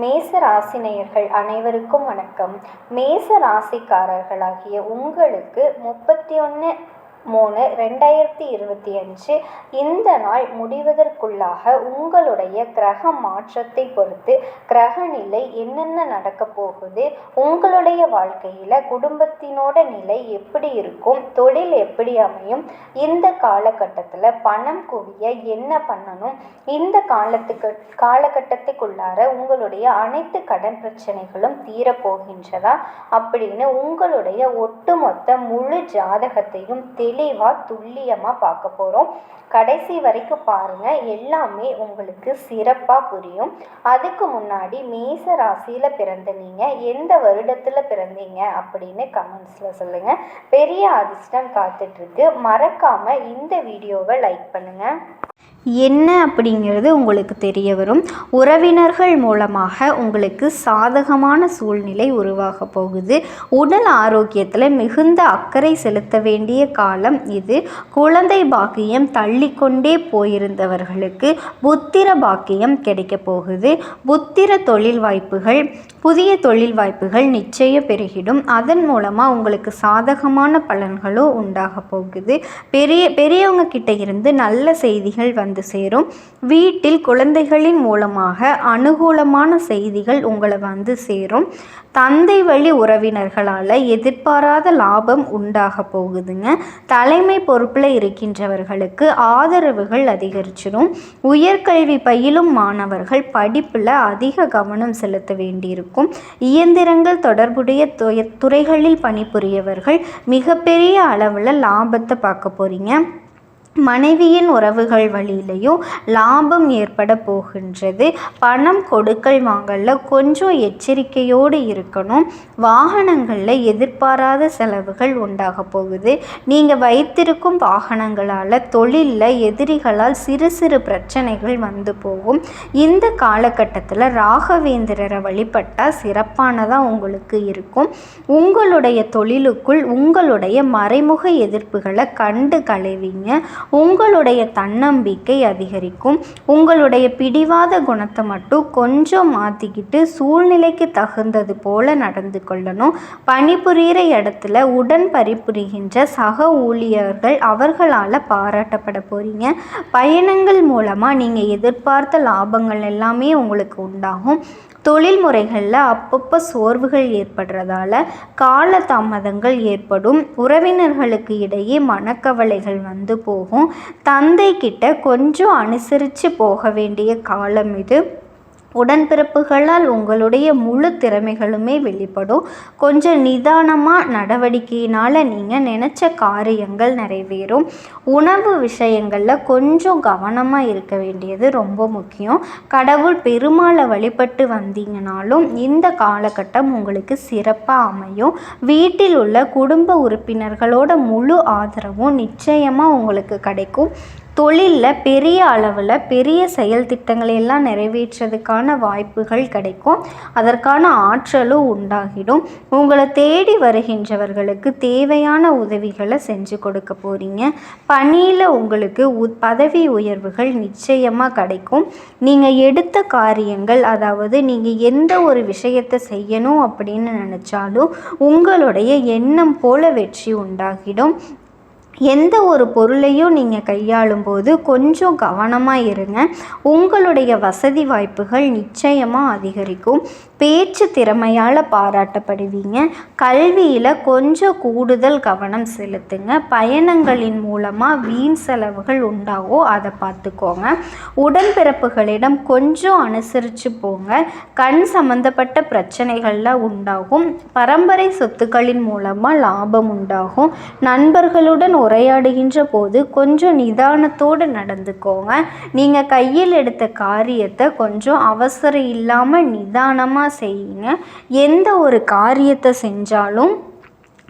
மேச ராசினியர்கள் அனைவருக்கும் வணக்கம். மேச ராசிக்காரர்களாகிய உங்களுக்கு முப்பத்தி ஒன்று மூணு ரெண்டாயிரத்தி இருபத்தி அஞ்சு. இந்த நாள் முடிவதற்குள்ளாக உங்களுடைய கிரக மாற்றத்தை பொறுத்து கிரக நிலை என்னென்ன நடக்க போகுது உங்களுடைய வாழ்க்கையில் குடும்பத்தினோட நிலை எப்படி இருக்கும் தொழில் எப்படி அமையும் இந்த காலகட்டத்தில் பணம் குவிய என்ன பண்ணணும் இந்த காலத்துக்கு காலகட்டத்துக்குள்ளார உங்களுடைய அனைத்து கடன் பிரச்சனைகளும் தீரப்போகின்றதா அப்படின்னு உங்களுடைய ஒட்டுமொத்த முழு ஜாதகத்தையும் தெளிவாக துல்லியமாக பார்க்க போகிறோம் கடைசி வரைக்கும் பாருங்கள் எல்லாமே உங்களுக்கு சிறப்பாக புரியும். அதுக்கு முன்னாடி மேச ராசியில் பிறந்த நீங்கள் எந்த வருடத்தில் பிறந்தீங்க அப்படின்னு கமெண்ட்ஸில் சொல்லுங்கள் பெரிய அதிர்ஷ்டம் காத்துட்ருக்கு மறக்காமல் இந்த வீடியோவை லைக் பண்ணுங்கள் என்ன அப்படிங்கிறது உங்களுக்கு தெரிய வரும். உறவினர்கள் மூலமாக உங்களுக்கு சாதகமான சூழ்நிலை உருவாக போகுது. உடல் ஆரோக்கியத்தில் மிகுந்த அக்கறை செலுத்த வேண்டிய காலம் இது. குழந்தை பாக்கியம் தள்ளிக்கொண்டே போயிருந்தவர்களுக்கு புத்திர பாக்கியம் கிடைக்க போகுது. புத்திர தொழில் வாய்ப்புகள் புதிய தொழில் வாய்ப்புகள் நிச்சயம் பெருகிடும். அதன் மூலமாக உங்களுக்கு சாதகமான பலன்களும் உண்டாக போகுது. பெரிய பெரியவங்க கிட்ட இருந்து நல்ல செய்திகள் வந்து சேரும். வீட்டில் குழந்தைகளின் மூலமாக அனுகூலமான செய்திகள் உங்களை வந்து சேரும். தந்தை வழி உறவினர்களால் எதிர்பாராத லாபம் உண்டாக போகுதுங்க. தலைமை பொறுப்பில் இருக்கின்றவர்களுக்கு ஆதரவுகள் அதிகரிச்சிடும் உயர்கல்வி பயிலும் மாணவர்கள் படிப்பில் அதிக கவனம் செலுத்த வேண்டியிருக்கும். இயந்திரங்கள் தொடர்புடைய துறைகளில் பணிபுரியவர்கள் மிகப்பெரிய அளவில் லாபத்தை பார்க்க போகிறீங்க மனைவியின் உறவுகள் வழியிலையும் லாபம் ஏற்பட போகின்றது. பணம் கொடுக்கல் வாங்கல கொஞ்சம் எச்சரிக்கையோடு இருக்கணும். வாகனங்களில் எதிர்பாராத செலவுகள் உண்டாக போகுது. நீங்கள் வைத்திருக்கும் வாகனங்களால் தொழிலில் எதிரிகளால் சிறு சிறு பிரச்சனைகள் வந்து போகும். இந்த காலகட்டத்தில் ராகவேந்திரரை வழிபட்டால் சிறப்பானதாக உங்களுக்கு இருக்கும். உங்களுடைய தொழிலுக்குள் உங்களுடைய மறைமுக எதிர்ப்புகளை கண்டு களைவீங்க உங்களுடைய தன்னம்பிக்கை அதிகரிக்கும். உங்களுடைய பிடிவாத குணத்தை மட்டும் கொஞ்சம் மாற்றிக்கிட்டு சூழ்நிலைக்கு தகுந்தது போல நடந்து கொள்ளணும். பணிபுரிகிற இடத்துல உடன் பரிபுரிகின்ற சக ஊழியர்கள் அவர்களால் பாராட்டப்பட போகிறீங்க பயணங்கள் மூலமாக நீங்கள் எதிர்பார்த்த லாபங்கள் எல்லாமே உங்களுக்கு உண்டாகும். தொழில் முறைகளில் அப்பப்போ சோர்வுகள் ஏற்படுறதால கால தாமதங்கள் ஏற்படும். உறவினர்களுக்கு இடையே மனக்கவலைகள் வந்து போகும். தந்தை கிட்ட கொஞ்சம் அனுசரித்து போக வேண்டிய காலம் இது. உடன்பிறப்புகளால் உங்களுடைய முழு திறமைகளுமே வெளிப்படும். கொஞ்சம் நிதானமாக நடவடிக்கையினால் நீங்கள் நினச்ச காரியங்கள் நிறைவேறும். உணவு விஷயங்களில் கொஞ்சம் கவனமாக இருக்க வேண்டியது ரொம்ப முக்கியம். கடவுள் பெருமாளை வழிபட்டு வந்தீங்கனாலும் இந்த காலகட்டம் உங்களுக்கு சிறப்பாக அமையும். வீட்டில் உள்ள குடும்ப உறுப்பினர்களோட முழு ஆதரவும் நிச்சயமாக உங்களுக்கு கிடைக்கும். தொழிலில் பெரிய அளவில் பெரிய செயல் திட்டங்களை எல்லாம் நிறைவேற்றுறதுக்கான வாய்ப்புகள் கிடைக்கும். அதற்கான ஆற்றலும் உண்டாகிடும். உங்களை தேடி வருகின்றவர்களுக்கு தேவையான உதவிகளை செஞ்சு கொடுக்க போகிறீங்க பணியில் உங்களுக்கு உ பதவி உயர்வுகள் நிச்சயமாக கிடைக்கும். நீங்கள் எடுத்த காரியங்கள் அதாவது நீங்கள் எந்த ஒரு விஷயத்தை செய்யணும் அப்படின்னு நினச்சாலும் உங்களுடைய எண்ணம் போல வெற்றி உண்டாகிடும். எந்த ஒரு பொருளையும் நீங்கள் கையாளும் போது கொஞ்சம் கவனமாக இருங்க. உங்களுடைய வசதி வாய்ப்புகள் நிச்சயமாக அதிகரிக்கும். பேச்சு திறமையால் பாராட்டப்படுவீங்க. கல்வியில் கொஞ்சம் கூடுதல் கவனம் செலுத்துங்க. பயணங்களின் மூலமாக வீண் செலவுகள் உண்டாகும் அதை பார்த்துக்கோங்க உடன்பிறப்புகளிடம் கொஞ்சம் அனுசரித்து போங்க. கண் சம்மந்தப்பட்ட பிரச்சனைகள்லாம் உண்டாகும். பரம்பரை சொத்துக்களின் மூலமாக லாபம் உண்டாகும். நண்பர்களுடன் உரையாடுகின்ற போது கொஞ்சம் நிதானத்தோடு நடந்துக்கோங்க. நீங்கள் கையில் எடுத்த காரியத்தை கொஞ்சம் அவசரம் இல்லாமல் நிதானமாக செய்யுங்க. எந்த ஒரு காரியத்தை செஞ்சாலும்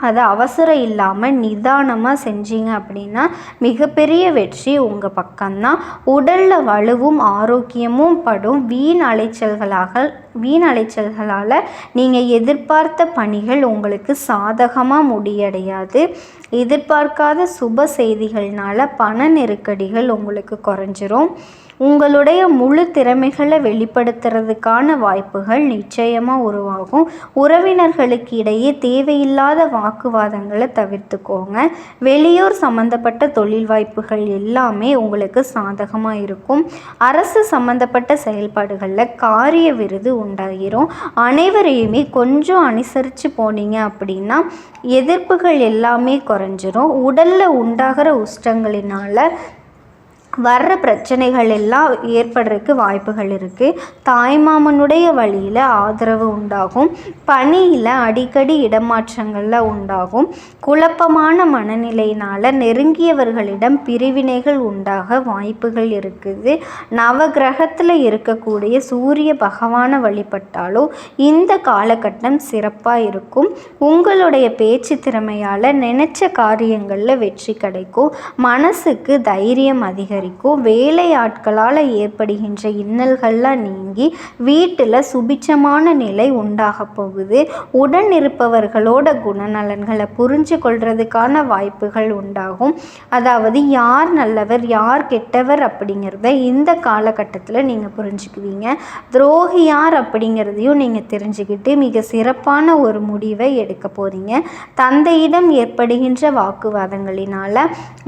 அதை அவசரம் இல்லாமல் நிதானமாக செஞ்சீங்க அப்படின்னா மிகப்பெரிய வெற்றி உங்கள் பக்கம்தான். உடலில் வலுவும் ஆரோக்கியமும் படும். வீண் அலைச்சல்களாக வீண் அலைச்சல்களால் நீங்கள் எதிர்பார்த்த பணிகள் உங்களுக்கு சாதகமாக முடியடையாது. எதிர்பார்க்காத சுப செய்திகள்னால பண நெருக்கடிகள் உங்களுக்கு குறைஞ்சிரும். உங்களுடைய முழு திறமைகளை வெளிப்படுத்துறதுக்கான வாய்ப்புகள் நிச்சயமாக உருவாகும். உறவினர்களுக்கு இடையே தேவையில்லாத வாக்குவாதங்களை தவிர்த்துக்கோங்க. வெளியூர் சம்மந்தப்பட்ட தொழில் வாய்ப்புகள் எல்லாமே உங்களுக்கு சாதகமாக இருக்கும். அரசு சம்மந்தப்பட்ட செயல்பாடுகளில் காரிய விருது உண்டாகிரும் அனைவரையுமே கொஞ்சம் அனுசரித்து போனீங்க அப்படின்னா எதிர்ப்புகள் எல்லாமே குறைஞ்சிரும். உடலில் உண்டாகிற உஷ்டங்களினால் வர்ற பிரச்சனைகள் எல்லாம் ஏற்படுறதுக்கு வாய்ப்புகள் இருக்குது தாய்மாமனுடைய வழியில் ஆதரவு உண்டாகும். பணியில் அடிக்கடி இடமாற்றங்களில் உண்டாகும். குழப்பமான மனநிலையினால் நெருங்கியவர்களிடம் பிரிவினைகள் உண்டாக வாய்ப்புகள் இருக்குது. நவகிரகத்தில் இருக்கக்கூடிய சூரிய பகவானை வழிபட்டாலோ இந்த காலகட்டம் சிறப்பாக இருக்கும். உங்களுடைய பேச்சு திறமையால் நினச்ச காரியங்களில் வெற்றி கிடைக்கும். மனசுக்கு தைரியம் அதிகரிக்கும். வேலை வேலையாட்களால் ஏற்படுகின்ற இன்னல்கள்லாம் நீங்கி வீட்டில் சுபிச்சமான நிலை உண்டாக போகுது. உடன் இருப்பவர்களோட குணநலன்களை புரிஞ்சு கொள்றதுக்கான வாய்ப்புகள் உண்டாகும். அதாவது யார் நல்லவர் யார் கெட்டவர் அப்படிங்கிறத இந்த காலகட்டத்தில் நீங்கள் புரிஞ்சுக்குவீங்க. துரோகி யார் அப்படிங்கிறதையும் நீங்கள் தெரிஞ்சுக்கிட்டு மிக சிறப்பான ஒரு முடிவை எடுக்க போகிறீங்க தந்தையிடம் ஏற்படுகின்ற வாக்குவாதங்களினால்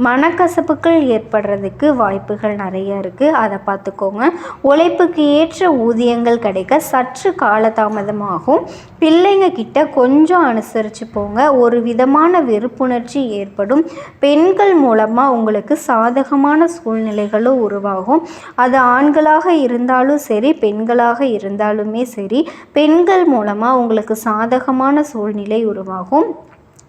மனக்கசப்புகள் ஏற்படுறதுக்கு வாய்ப்புகள் நிறைய இருக்குது அதை பார்த்துக்கோங்க உழைப்புக்கு ஏற்ற ஊதியங்கள் கிடைக்க சற்று காலதாமதமாகும். பிள்ளைங்க கிட்ட கொஞ்சம் அனுசரித்து போங்க. ஒரு விதமான வெறுப்புணர்ச்சி ஏற்படும். பெண்கள் மூலமாக உங்களுக்கு சாதகமான சூழ்நிலைகளும் உருவாகும். அது ஆண்களாக இருந்தாலும் சரி பெண்களாக இருந்தாலுமே சரி பெண்கள் மூலமாக உங்களுக்கு சாதகமான சூழ்நிலை உருவாகும்.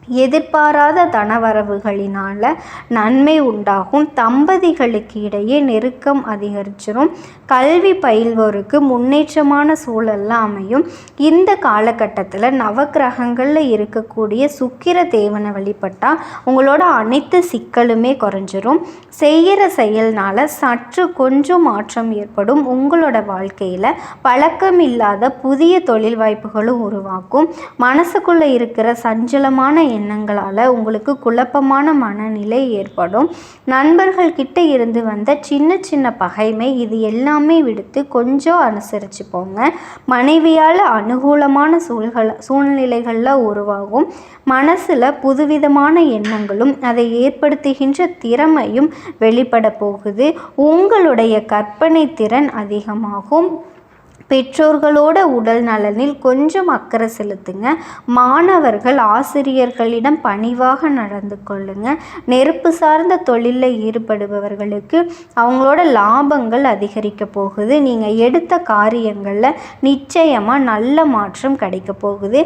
எதிர்பாராத தனவரவுகளினால் நன்மை உண்டாகும். தம்பதிகளுக்கு இடையே நெருக்கம் அதிகரிச்சிடும் கல்வி பயில்வோருக்கு முன்னேற்றமான சூழல்லாம் அமையும். இந்த காலகட்டத்தில் நவக்கிரகங்களில் இருக்கக்கூடிய சுக்கிர தேவனை வழிபட்டால் உங்களோட அனைத்து சிக்கலுமே குறைஞ்சிரும். செய்கிற செயல்னால் சற்று கொஞ்சம் மாற்றம் ஏற்படும். உங்களோட வாழ்க்கையில் பழக்கம் இல்லாத புதிய தொழில் வாய்ப்புகளும் உருவாக்கும் மனசுக்குள்ளே இருக்கிற சஞ்சலமான எண்ணங்களால் உங்களுக்கு குழப்பமான மனநிலை ஏற்படும். நண்பர்கள் கிட்ட இருந்து வந்த சின்ன சின்ன பகைமை இது எல்லாமே விடுத்து கொஞ்சம் அனுசரித்து போங்க மனைவியால் அனுகூலமான சூழ்கள் சூழ்நிலைகளில் உருவாகும். மனசில் புதுவிதமான எண்ணங்களும் அதை ஏற்படுத்துகின்ற திறமையும் வெளிப்பட போகுது. உங்களுடைய கற்பனை திறன் அதிகமாகும். பெற்றோர்களோட உடல் நலனில் கொஞ்சம் அக்கறை செலுத்துங்க. மாணவர்கள் ஆசிரியர்களிடம் பணிவாக நடந்து கொள்ளுங்க. நெருப்பு சார்ந்த தொழிலில் ஈடுபடுபவர்களுக்கு அவங்களோட லாபங்கள் அதிகரிக்க போகுது. நீங்கள் எடுத்த காரியங்களில் நிச்சயமாக நல்ல மாற்றம் கிடைக்க போகுது.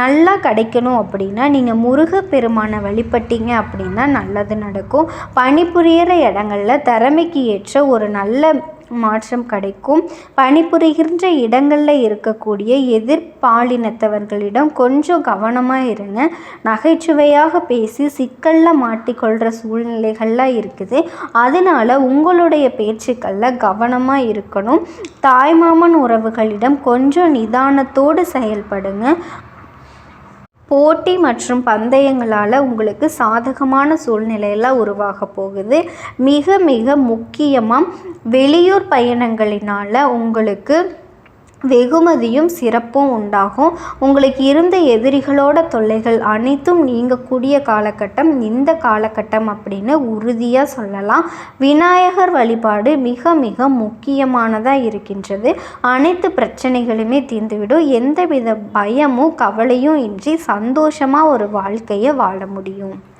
நல்லா கிடைக்கணும் அப்படின்னா நீங்கள் முருக பெருமானை வழிபட்டீங்க அப்படின்னா நல்லது நடக்கும். பணிபுரியிற இடங்களில் திறமைக்கு ஏற்ற ஒரு நல்ல மாற்றம் கிடைக்கும். பணிபுரிகின்ற இடங்களில் இருக்கக்கூடிய எதிர்பாலினத்தவர்களிடம் கொஞ்சம் கவனமாக இருங்க. நகைச்சுவையாக பேசி சிக்கலில் மாட்டிக்கொள்கிற சூழ்நிலைகள்லாம் இருக்குது. அதனால் உங்களுடைய பேச்சுக்களில் கவனமாக இருக்கணும். தாய்மாமன் உறவுகளிடம் கொஞ்சம் நிதானத்தோடு செயல்படுங்க. போட்டி மற்றும் பந்தயங்களால் உங்களுக்கு சாதகமான சூழ்நிலையெல்லாம் உருவாக போகுது. மிக மிக முக்கியமாக வெளியூர் பயணங்களினால் உங்களுக்கு வெகுமதியும் சிறப்பும் உண்டாகும். உங்களுக்கு இருந்த எதிரிகளோட தொல்லைகள் அனைத்தும் நீங்கக்கூடிய காலகட்டம் இந்த காலகட்டம் அப்படின்னு உறுதியாக சொல்லலாம். விநாயகர் வழிபாடு மிக மிக முக்கியமானதாக இருக்கின்றது. அனைத்து பிரச்சனைகளுமே தீர்ந்துவிடும். எந்தவித பயமும் கவலையும் இன்றி சந்தோஷமாக ஒரு வாழ்க்கையை வாழ முடியும்.